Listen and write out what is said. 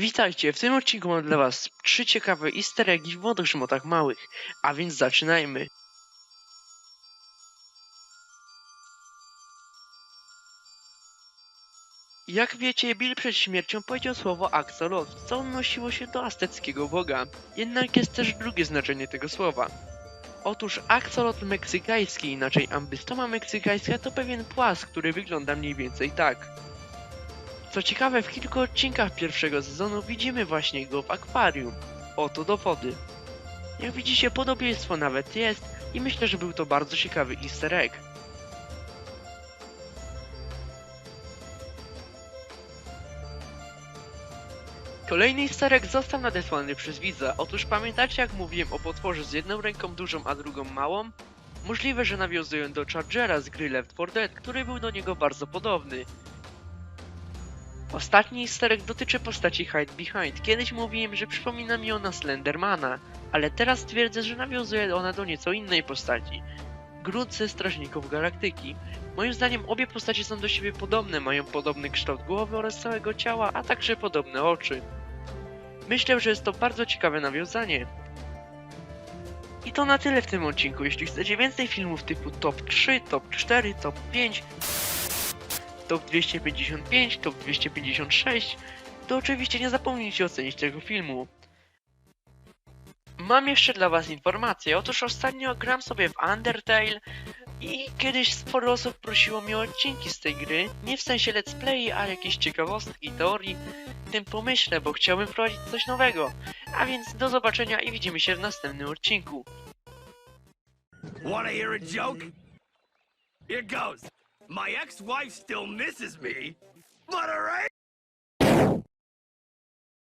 Witajcie, w tym odcinku mam dla was trzy ciekawe easter eggi w młodych szmotach małych, a więc zaczynajmy. Jak wiecie, Bill przed śmiercią powiedział słowo Axolot, co odnosiło się do azteckiego boga. Jednak jest też drugie znaczenie tego słowa. Otóż Axolot meksykański, inaczej ambystoma meksykańska, to pewien płas, który wygląda mniej więcej tak. Co ciekawe, w kilku odcinkach pierwszego sezonu widzimy właśnie go w akwarium. Oto dowody. Jak widzicie, podobieństwo nawet jest i myślę, że był to bardzo ciekawy easter egg. Kolejny easter został nadesłany przez widza. Otóż pamiętacie jak mówiłem o potworze z jedną ręką dużą, a drugą małą? Możliwe, że nawiązują do Chargera z gry Left 4 Dead, który był do niego bardzo podobny. Ostatni easter egg dotyczy postaci Hide Behind. Kiedyś mówiłem, że przypomina mi ona Slendermana, ale teraz twierdzę, że nawiązuje ona do nieco innej postaci. Groot Strażników Galaktyki. Moim zdaniem obie postacie są do siebie podobne, mają podobny kształt głowy oraz całego ciała, a także podobne oczy. Myślę, że jest to bardzo ciekawe nawiązanie. I to na tyle w tym odcinku. Jeśli chcecie więcej filmów typu top 3, top 4, top 5, top 255, top 256, to oczywiście nie zapomnijcie ocenić tego filmu. Mam jeszcze dla was informację, otóż ostatnio gram sobie w Undertale i kiedyś sporo osób prosiło mnie o odcinki z tej gry, nie w sensie let's play, a jakieś ciekawostki teorii, tym pomyślę, bo chciałbym wprowadzić coś nowego. A więc do zobaczenia i widzimy się w następnym odcinku. Wanna hear a joke? Here goes. My ex-wife still misses me, but her